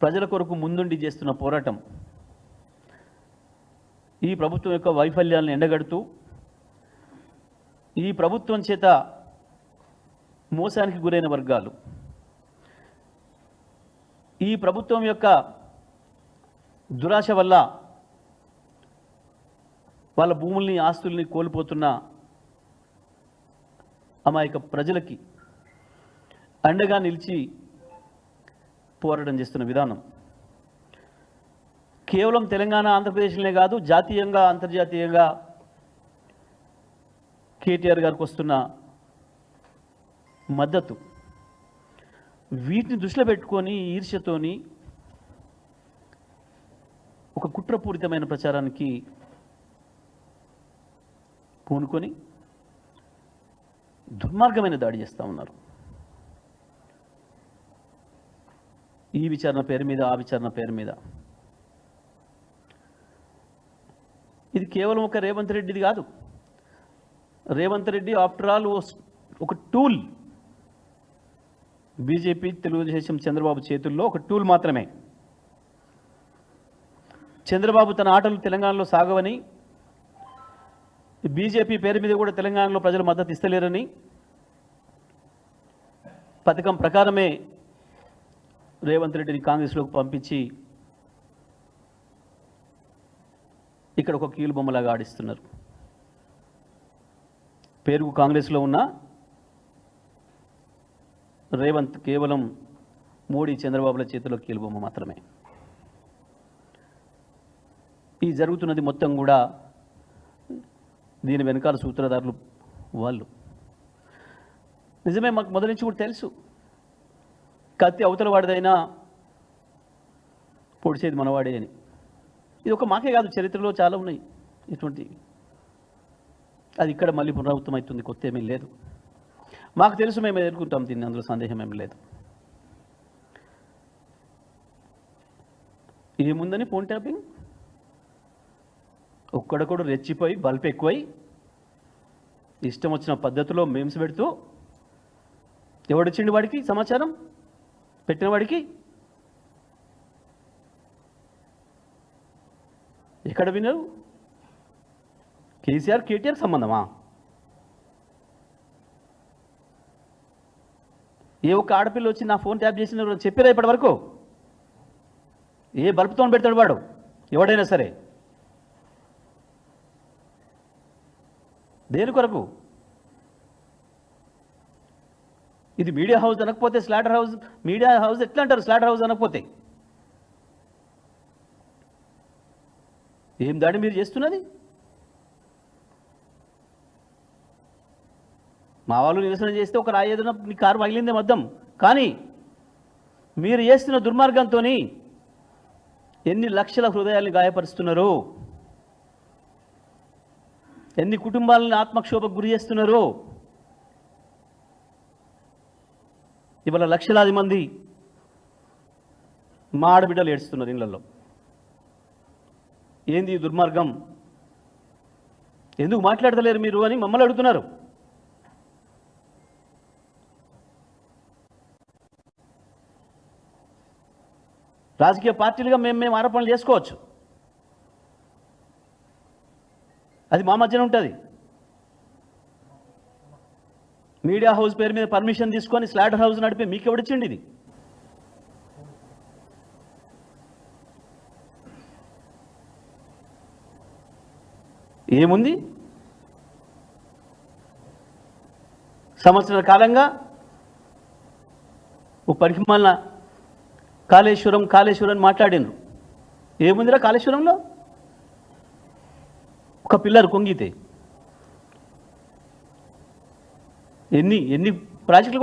ప్రజల కొరకు ముందుండి చేస్తున్న పోరాటం. ఈ ప్రభుత్వం యొక్క వైఫల్యాలను ఎండగడుతూ ఈ ప్రభుత్వం చేత మోసానికి గురైన వర్గాలు ఈ ప్రభుత్వం యొక్క దురాశ వల్ల వాళ్ళ భూముల్ని ఆస్తుల్ని కోల్పోతున్న అమాయక ప్రజలకి అండగా నిలిచి పోరాటం చేస్తున్న విధానం. కేవలం తెలంగాణ ఆంధ్రప్రదేశ్లోనే కాదు జాతీయంగా అంతర్జాతీయంగా కేటీఆర్ గారికి వస్తున్న మద్దతు. వీటిని దృష్టిలో పెట్టుకొని ఈర్ష్యతోని ఒక కుట్రపూరితమైన ప్రచారానికి పూనుకొని దుర్మార్గమైన దాడి చేస్తూ ఉన్నారు. ఈ విచారణ పేరు మీద ఆ విచారణ పేరు మీద. ఇది కేవలం ఒక రేవంత్ రెడ్డిది కాదు. రేవంత్ రెడ్డి ఆఫ్టర్ ఆల్ ఒక టూల్ బీజేపీ తెలుగుదేశం చంద్రబాబు చేతుల్లో ఒక టూల్ మాత్రమే. చంద్రబాబు తన ఆటలు తెలంగాణలో సాగవని బీజేపీ పేరు మీద కూడా తెలంగాణలో ప్రజలు మద్దతు ఇస్తలేరని పథకం ప్రకారమే రేవంత్ రెడ్డిని కాంగ్రెస్లోకి పంపించి ఇక్కడ ఒక కీలు బొమ్మలాగా ఆడిస్తున్నారు. పేరుకు కాంగ్రెస్లో ఉన్న రేవంత్ కేవలం మోడీ చంద్రబాబుల చేతిలో కీలుబొమ్మ మాత్రమే. ఈ జరుగుతున్నది మొత్తం కూడా దీని వెనకాల సూత్రధారులు వాళ్ళు. నిజమే మాకు మొదటి నుంచి కూడా తెలుసు. కత్తి అవతల వాడిదైనా పొడిచేది మనవాడే అని. ఇది ఒక మాకే కాదు చరిత్రలో చాలా ఉన్నాయి ఇటువంటి అది ఇక్కడ మళ్ళీ పునరావృతం అవుతుంది కొత్త ఏమీ లేదు. మాకు తెలుసు మేము ఎదుర్కొంటాం దీన్ని అందులో సందేహం ఏం లేదు. ఏముందని ఫోన్ ట్యాపింగ్ ఒక్కడొకడు రెచ్చిపోయి బల్బ్ ఎక్కువై ఇష్టం వచ్చిన పద్ధతిలో మేమ్స్ పెడుతూ ఎవడొచ్చిండు వాడికి సమాచారం? పెట్టిన వాడికి ఎక్కడ వినరు? కేసీఆర్ కేటీఆర్ సంబంధమా? ఏ ఒక్క ఆడపిల్ల వచ్చి నా ఫోన్ ట్యాప్ చేసిన చెప్పారా ఇప్పటి వరకు? ఏ బల్బుతో పెడతాడు వాడు ఎవడైనా సరే. దేని కొరకు? ఇది మీడియా హౌస్ అనకపోతే స్లాటర్ హౌస్ మీడియా హౌస్ ఎట్లా అంటారు? స్లాటర్ హౌస్ అనకపోతే. ఏం దాడి మీరు చేస్తున్నది? మా వాళ్ళు నిరసన చేస్తే ఒక రాయేదన మీ కారు పగిలిందే మొత్తం. కానీ మీరు చేస్తున్న దుర్మార్గంతో ఎన్ని లక్షల హృదయాల్ని గాయపరుస్తున్నారు? ఎన్ని కుటుంబాలను ఆత్మక్షోభకు గురి చేస్తున్నారు? ఇవాళ లక్షలాది మంది మా ఆడబిడ్డలు ఏడుస్తున్నారు ఇళ్ళలో. ఏంది ఈ దుర్మార్గం? ఎందుకు మాట్లాడతలేరు మీరు అని మమ్మల్ని అడుగుతున్నారు. రాజకీయ పార్టీలుగా మేము మేము ఆరోపణలు చేసుకోవచ్చు. అది మా మధ్యన ఉంటుంది. మీడియా హౌస్ పేరు మీద పర్మిషన్ తీసుకొని స్లాటర్ హౌస్ నడిపి మీకు ఎవడిచ్చిండి ఇది? ఏముంది? సంవత్సరాల కాలంగా ఓ పరిమాల కాళేశ్వరం కాళేశ్వరం అని ఏముందిరా కాళేశ్వరంలో? ఒక పిల్లర్ కొంగితే. ఎన్ని ఎన్ని ప్రాజెక్టులు